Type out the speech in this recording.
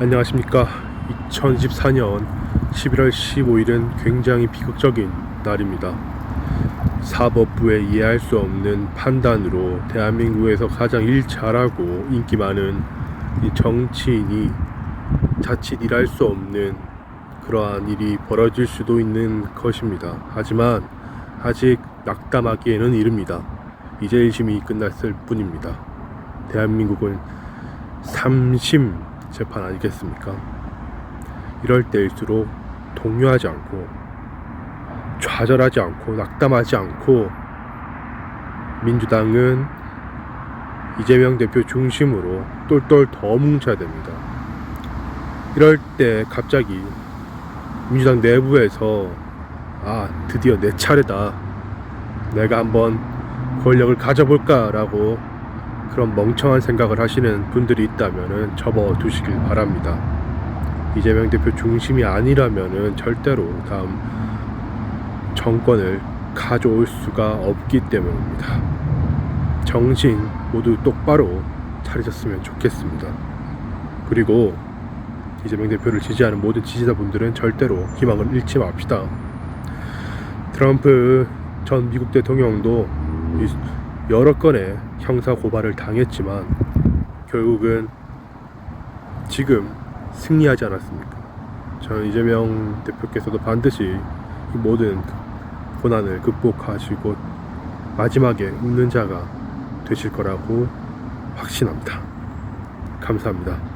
안녕하십니까. 2024년 11월 15일은 굉장히 비극적인 날입니다. 사법부의 이해할 수 없는 판단으로 대한민국에서 가장 일 잘하고 인기 많은 이 정치인이 자칫 일할 수 없는 그러한 일이 벌어질 수도 있는 것입니다. 하지만 아직 낙담하기에는 이릅니다. 이제 1심이 끝났을 뿐입니다. 대한민국은 삼심 재판 아니겠습니까? 이럴 때일수록 동요하지 않고 좌절하지 않고 낙담하지 않고 민주당은 이재명 대표 중심으로 똘똘 더 뭉쳐야 됩니다. 이럴 때 갑자기 민주당 내부에서 아 드디어 내 차례다 내가 한번 권력을 가져볼까라고 그런 멍청한 생각을 하시는 분들이 있다면은 접어 두시길 바랍니다. 이재명 대표 중심이 아니라면은 절대로 다음 정권을 가져올 수가 없기 때문입니다. 정신 모두 똑바로 차리셨으면 좋겠습니다. 그리고 이재명 대표를 지지하는 모든 지지자분들은 절대로 희망을 잃지 맙시다. 트럼프 전 미국 대통령도 이 여러 건의 형사 고발을 당했지만 결국은 지금 승리하지 않았습니까? 저는 이재명 대표께서도 반드시 이 모든 고난을 극복하시고 마지막에 웃는 자가 되실 거라고 확신합니다. 감사합니다.